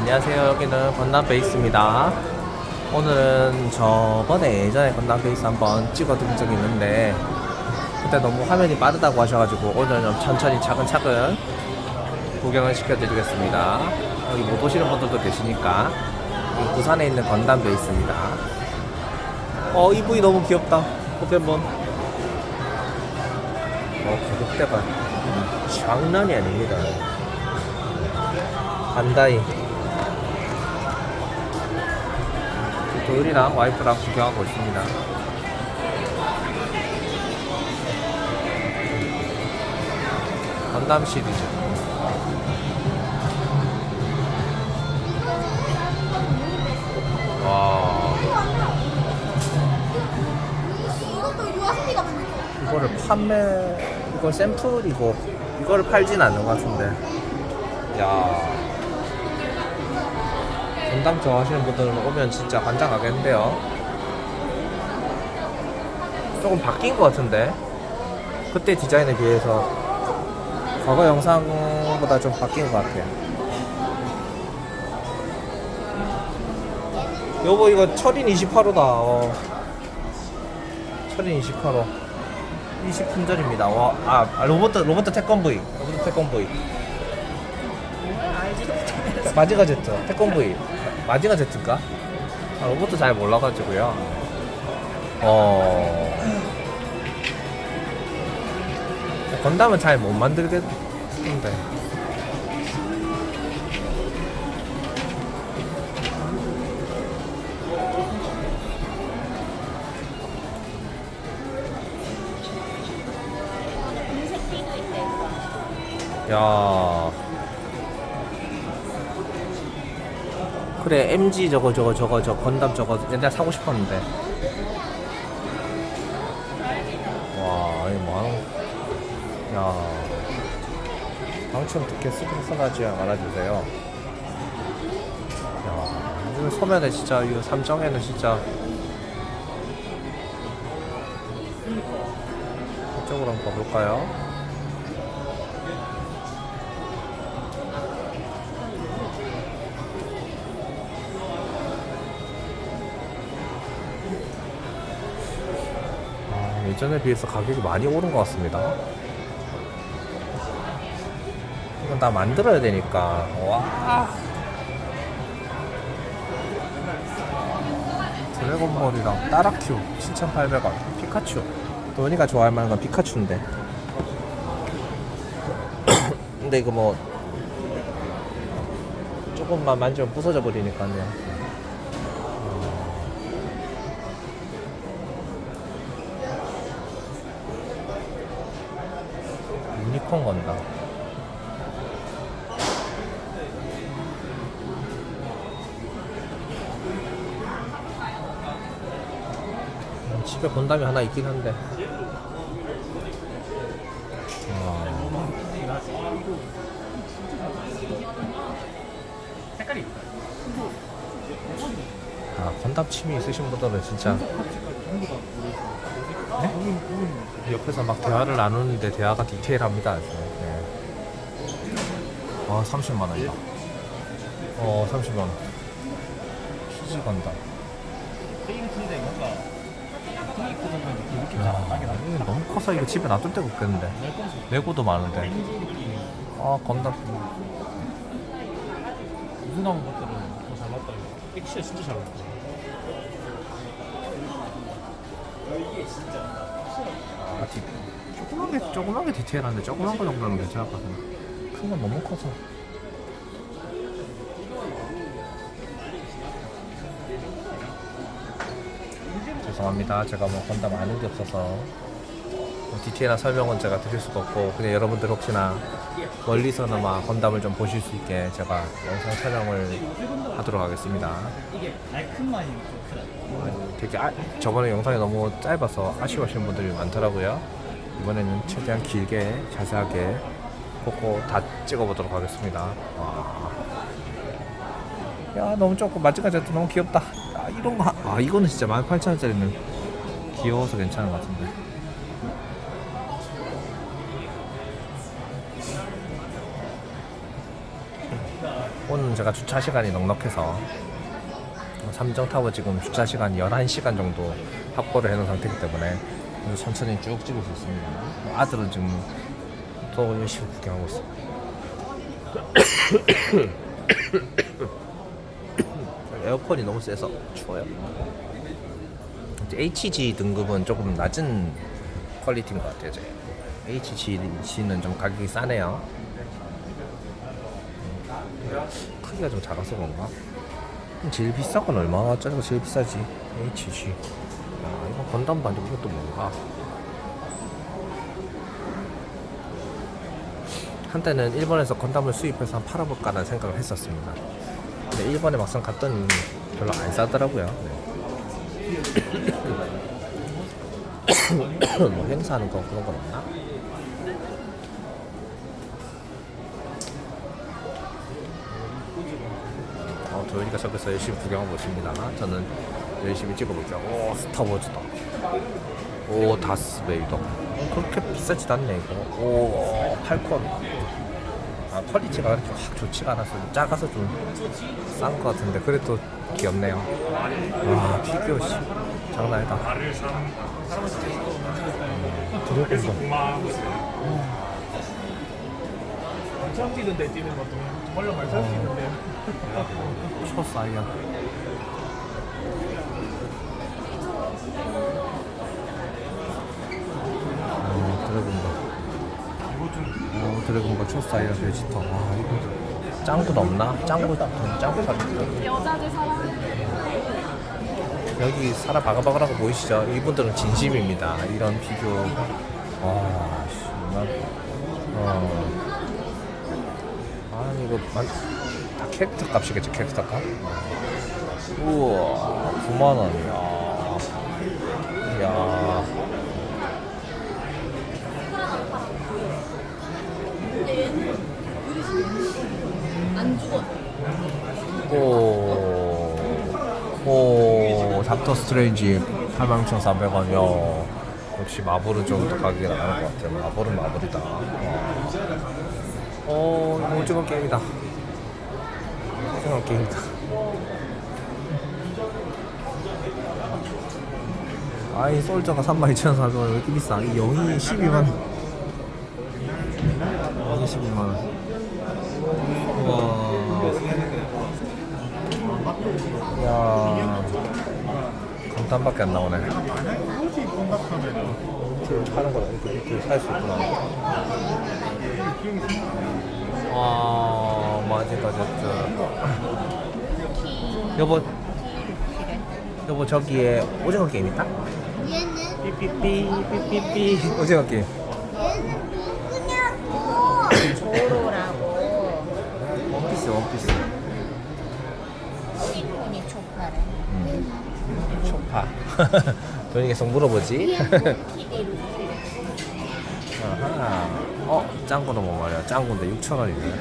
안녕하세요. 여기는 건담 베이스입니다. 오늘은 저번에 예전에 건담 베이스 한번 찍어둔 적이 있는데 그때 너무 화면이 빠르다고 하셔가지고 오늘은 좀 천천히 차근차근 구경을 시켜드리겠습니다. 여기 못 오시는 분들도 계시니까 부산에 있는 건담 베이스입니다. 어, 이 부위 너무 귀엽다. 포켓몬. 어, 가격대가 장난이 아닙니다. 반다이. 도율이랑 와이프랑 구경하고 있습니다. 건담 시리즈. 와. 이거를 판매, 이거 샘플이고, 이거를 팔진 않는 것 같은데. 야. 건담 좋아하시는 분들은 오면 진짜 환장하겠는데요. 조금 바뀐 것 같은데. 그때 디자인에 비해서 과거 영상보다 좀 바뀐 것 같아요. 여보 이거 철인 28호다. 어. 철인 28호. 20분 전입니다. 와, 아, 아, 로봇 로봇 태권브이. 로봇 태권브이. 마지가 제트, 태권브이. 마지가 제트인가? 아, 로봇도 잘 몰라가지고요. 어. 건담은 잘 못 만들겠는데. 야. 그래 MG 저거 저거 저거 저 건담 저거 옛날 사고 싶었는데. 와, 이거 뭐 하는? 야. 당첨 티켓 스크린샷하지 말아주세요. 야, 요즘 소면에 진짜 이 삼정에는 진짜 이쪽으로 한번 가볼까요? 예전에 비해서 가격이 많이 오른 것 같습니다. 이건 다 만들어야 되니까. 와. 드래곤볼이랑 따라큐 7,800원. 피카츄. 도현이가 좋아할 만한 건 피카츄인데. 근데 이거 뭐 조금만 만지면 부서져 버리니까요. 유니콘 건다. 음, 집에 건담이 하나 있긴 한데. 색깔이 아, 건담 취미 있으신 분들은 진짜 네? 옆에서 막 대화를 나누는데 대화가 디테일합니다. 아주. 네. 아, 30만 원이다. 어, 30만 원. 피지 느낌 야, 너무 커서 이거 집에 놔둘 데가 없겠는데. 레고도 많은데. 아, 건담. 무슨 나온 것들은 더잘 맞다. 액션 진짜 잘 맞다. 아, 디, 조그만 게, 조그만 게 디테일한데, 조그만 거 정도는 괜찮을 것 같은데. 큰 건 너무 커서. 죄송합니다. 제가 뭐 건담 아는 게 없어서 뭐 디테일한 설명은 제가 드릴 수가 없고 그냥 여러분들 혹시나 멀리서나마 건담을 좀 보실 수 있게 제가 영상 촬영을 하도록 하겠습니다. 이게 날큰만이 좀 크다. 되게 아, 저번에 영상이 너무 짧아서 아쉬워하시는 분들이 많더라고요. 이번에는 최대한 길게 자세하게 보고 다 찍어보도록 하겠습니다. 와. 야 너무 조금 마지막에 너무 귀엽다. 아 이런 거, 아 이거는 진짜 18,000원짜리는 귀여워서 괜찮은 것 같은데. 오늘 제가 주차 시간이 넉넉해서 삼정타워 지금 주차 시간 11시간 정도 확보를 해놓은 상태이기 때문에 천천히 쭉 찍을 수 있습니다. 아들은 지금 또 열심히 구경하고 있어요. 에어컨이 너무 세서 추워요. HG 등급은 조금 낮은 퀄리티인 것 같아요. 제. HG는 좀 가격이 싸네요. 크기가 좀 작아서 그런가? 제일 비싼 건 얼마짜리가 제일 비싸지? HG. 아, 이거 건담 반죽 이것도 뭔가? 한때는 일본에서 건담을 수입해서 한 팔아볼까라는 생각을 했었습니다. 근데 일본에 막상 갔더니 별로 안 싸더라고요. 네. 뭐 행사하는 거 그런 건 없나? 어, 도현이가 저기서 열심히 구경하고 있습니다. 저는 열심히 찍어볼게요. 오, 스타워즈다. 오, 다스베이더. 어, 그렇게 비싸지도 않네, 이거. 오, 팔콘. 아, 퀄리티가 그렇게 확 좋지가 않아서 작아서 좀 싼 것 같은데 그래도 귀엽네요. 와, 피규어 씨. 장난 아니다. 음, 드래곤도. 처음 뛰는데 뛰는 것도 정말로 말살 수 있는데 초사이언. 어, 드래곤도. 어, 드래곤과 초사이언 베지터. 아, 이거 짱구도 없나? 짱구, 짱구 사진. 여자들 사랑해. 여기 사라 바가바가라고 보이시죠? 이분들은 진심입니다. 이런 비교. 아, 씨, 난, 어. 아, 이거 만, 다 캐릭터 값이겠죠, 캐릭터 값? 우와, 9만원이야. 이야. 오, 오, 닥터 스트레인지 86,400원이요. 역시 마블은 좀 더 가격이 나가는 것 같아요. 마블은 마블이다. 어, 오징어 게임이다. 오징어 게임이다. 아이, 솔저가 32,400원. 왜 이렇게 비싸? 이 영이 12만. 영이 12만원. 우와. 야 감탄밖에 안 나오네. 이렇게 파는 거 이렇게 이렇게 살 수 있구나. 와 마지가제트. 여보 여보 저기에 오징어 게임 있다? 얘는 삐삐삐 삐삐삐 오징어 게임. 얘는 누구냐고. 조로라고 원피스 원피스. 시폰이 초파래. 초파. 돈이 계속 물어보지. 기대로 아하. 어, 짱구도 뭐 말이야. 짱구인데 6,000원이네.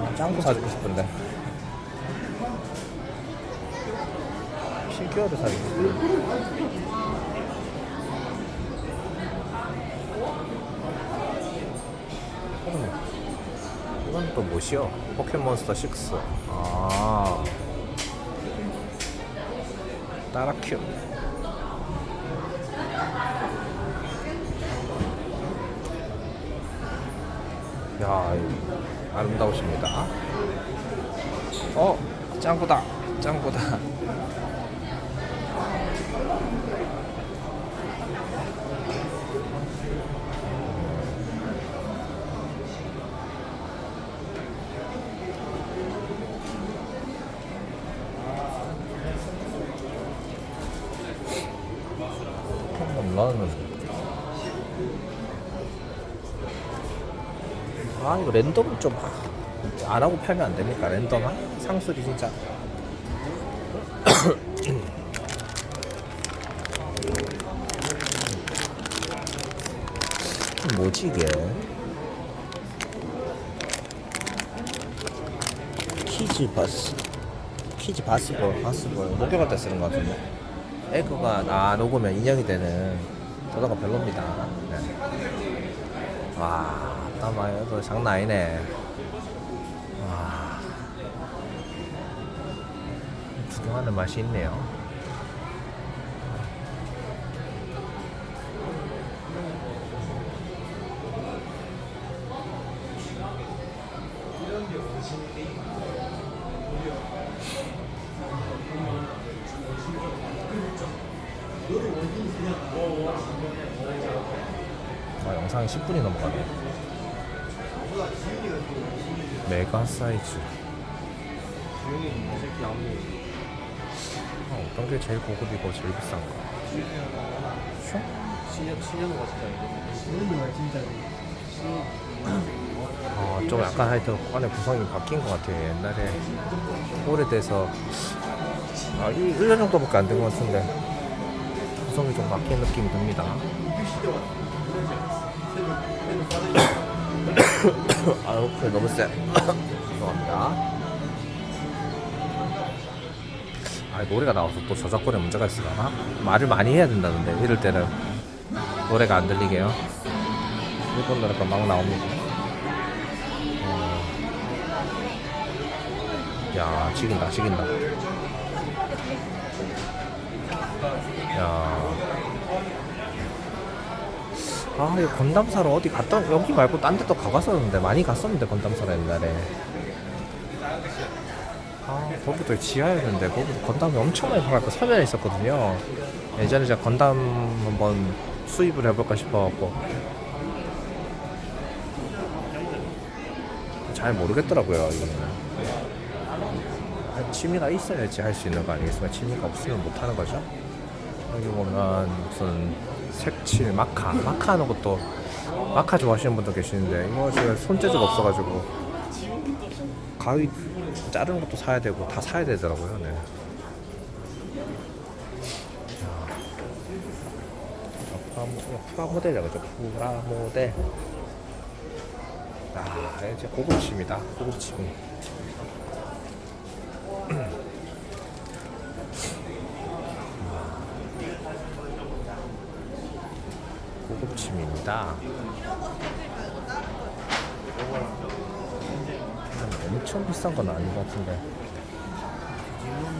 아, 짱구 사주고 싶은데. 피규어를 사주고 싶은데. 음, 이건 또 뭐시여? 포켓몬스터 6. 아. 따라큐. 야, 이- 아름다우십니다. 어, 짱구다, 짱구다. 나는 아 이거 랜덤 좀 안 하고 팔면 안 됩니까? 랜덤화? 상술이 진짜 뭐지 이게? 키즈 바스 키즈 바스볼 바스볼 목욕할 때 쓰는 것 같은데 에그가 아 녹으면 인형이 되는 저거가 별로입니다 네. 와, 땀 많이 나도 장난 아니네. 와. 구경하는 맛이 있네요. 아, 영상이 10분이 넘어가네. 메가 사이즈. 어, 어떤 게 제일 고급이고 제일 비싼가? 슈? 신형 신형과 진짜 어, 좀 약간 하여튼 안에 구성이 바뀐 것 같아요. 옛날에 오래돼서 아, 1, 1년 정도밖에 안 된 것 같은데 구성이 좀 바뀐 느낌이 듭니다. 아유, 그래 너무 쎄. 죄송합니다. 아, 노래가 나와서 또 저작권에 문제가 있으려나? 말을 많이 해야 된다는데 이럴 때는 노래가 안 들리게요. 일본 노래가 막 나옵니다. 어. 야, 지긴다, 지긴다. 야. 아, 이 건담사로 어디 갔다, 여기 말고 딴 데도 가봤었는데, 많이 갔었는데, 건담사로 옛날에. 아, 거기도 지하였는데, 거기도 건담이 엄청 많이 팔았고, 서면에 있었거든요. 예전에 제가 건담 한번 수입을 해볼까 싶어갖고. 잘 모르겠더라고요, 이거는. 아, 취미가 있어야지 할 수 있는 거 아니겠습니까? 취미가 없으면 못 하는 거죠. 여기 보면 무슨 색칠, 마카, 마카 하는 것도 마카 좋아하시는 분도 계시는데 이거 제가 손재주가 없어가지고 가위 자르는 것도 사야 되고 다 사야 되더라고요. 네. 자, 프라 모델이라고 그죠? 프라 모델. 아, 이제 고급침이다. 고급침. 고 급침입니다. 엄청 비싼 건 아닌 것 같은데.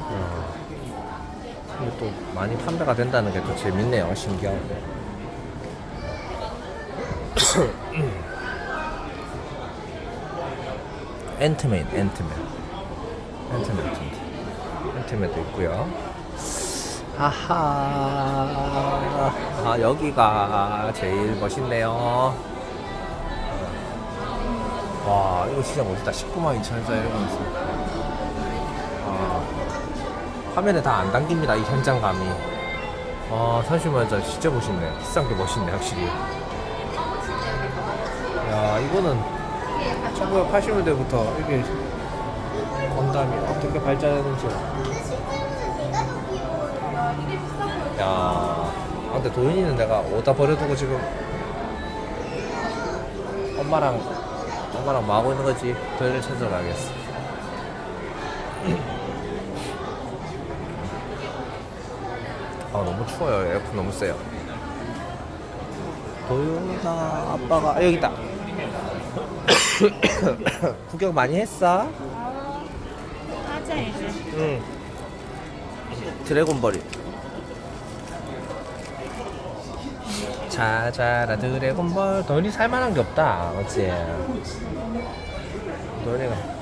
어. 근데 또 많이 판매가 된다는 게 또 재밌네요. 신기하고. 앤트맨, 앤트맨. 앤트맨, 앤트맨. 앤트맨도 있고요. 하하. 아, 여기가 제일 멋있네요. 와, 이거 진짜 멋있다. 19만 2천 원짜리 이런 거 있어. 아, 화면에 다 안 담깁니다. 이 현장감이. 아, 30만 원짜리 진짜 멋있네. 비싼 게 멋있네, 확실히. 야, 이거는 1980년대부터 이게 건담이 어떻게 발전했는지. 야, 아, 근데 도윤이는 내가 오다 버려두고 지금 엄마랑 엄마랑 뭐 하고 있는 거지? 도윤을 찾으러 가겠어. 아 너무 추워요. 에어컨 너무 세요. 도윤아 아빠가 아, 여기 있다. 구경 많이 했어? 하자 이제. 응. 드래곤볼이. 자자라 드래곤볼. 돈이 살만한 게 없다. 맞지? 돈이가